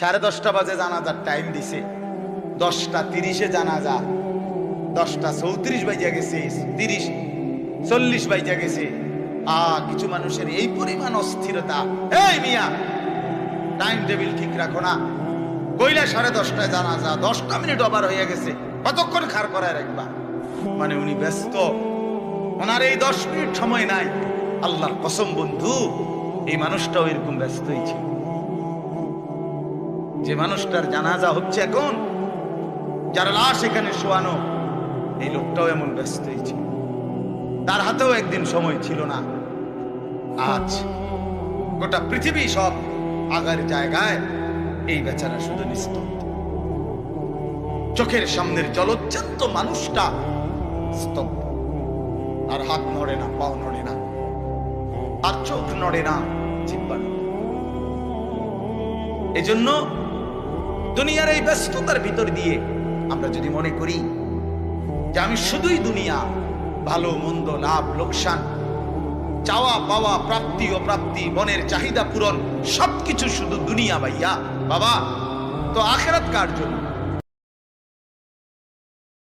সাড়ে দশটা বাজে জানাজার টাইম দিছে। দশটা তিরিশে জানাজা। দশটা চৌত্রিশ বাইজা গেছে, তিরিশ, চল্লিশ বাইজা গেছে। আ, কিছু মানুষের এই পরিমাণ অস্থিরতা। এই মিয়া টাইম টেবিল ঠিক রাখো না। কইলা সাড়ে দশটায় জানা জানাজা, দশটা মিনিট ওভার হয়ে গেছে। কতক্ষণ খার করায় রাখবা? মানে উনি ব্যস্ত। ওনার এই দশ মিনিট সময় নাই। আল্লাহর কসম বন্ধু, এই মানুষটাও এরকম ব্যস্তই ছিল। যে মানুষটার জানাজা হচ্ছে এখন, যার লাশ এখানে শোয়ানো, এই লোকটাও এমন ব্যস্ত ছিল। তার হাতেও একদিন সময় ছিল না। আজ গোটা পৃথিবী সব আগার জায়গায় এই বেচারা শুধু নিস্তব্ধ। চোখের সামনের জলজ্জান্ত মানুষটা স্তব্ধ। আর হাত নড়ে না, পাও নড়ে না আর চোখ নড়ে না, জিব্বা নড়ে। এজন্য দুনিয়ার এই ব্যস্ততার ভিতর দিয়ে আমরা যদি মনে করি যে আমি শুধুই দুনিয়া, ভালো, মন্দ, লাভ, লোকসান, চাওয়া, পাওয়া, প্রাপ্তি ও প্রাপ্তি মনের চাহিদা পূরণ, সবকিছু শুধু দুনিয়া ভাইয়া। বাবা, তো আখেরাত কার জন্য?